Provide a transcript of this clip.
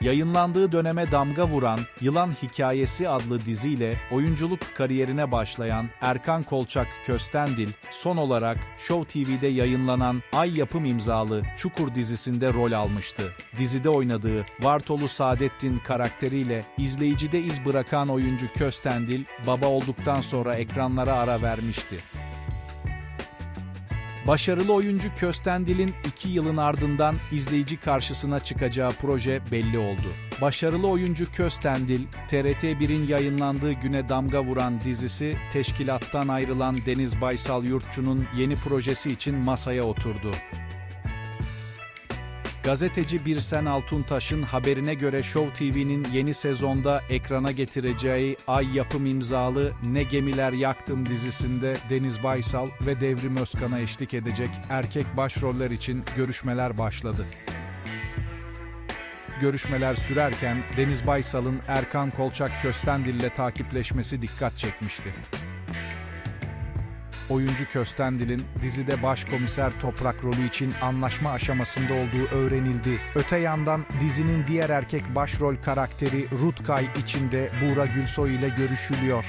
Yayınlandığı döneme damga vuran Yılan Hikayesi adlı diziyle oyunculuk kariyerine başlayan Erkan Kolçak Köstendil, son olarak Show TV'de yayınlanan Ay Yapım imzalı Çukur dizisinde rol almıştı. Dizide oynadığı Vartolu Saadettin karakteriyle izleyicide iz bırakan oyuncu Köstendil, baba olduktan sonra ekranlara ara vermişti. Başarılı oyuncu Köstendil'in iki yılın ardından izleyici karşısına çıkacağı proje belli oldu. Başarılı oyuncu Köstendil, TRT 1'in yayınlandığı güne damga vuran dizisi, teşkilattan ayrılan Deniz Baysal Yurtçu'nun yeni projesi için masaya oturdu. Gazeteci Birsen Altuntaş'ın haberine göre Show TV'nin yeni sezonda ekrana getireceği Ay Yapım imzalı Ne Gemiler Yaktım dizisinde Deniz Baysal ve Devrim Özkan'a eşlik edecek erkek başroller için görüşmeler başladı. Görüşmeler sürerken Deniz Baysal'ın Erkan Kolçak Köstendil'le takipleşmesi dikkat çekmişti. Oyuncu Köstendil'in dizide başkomiser Toprak rolü için anlaşma aşamasında olduğu öğrenildi. Öte yandan dizinin diğer erkek başrol karakteri Rutkay için de Buğra Gülsoy ile görüşülüyor.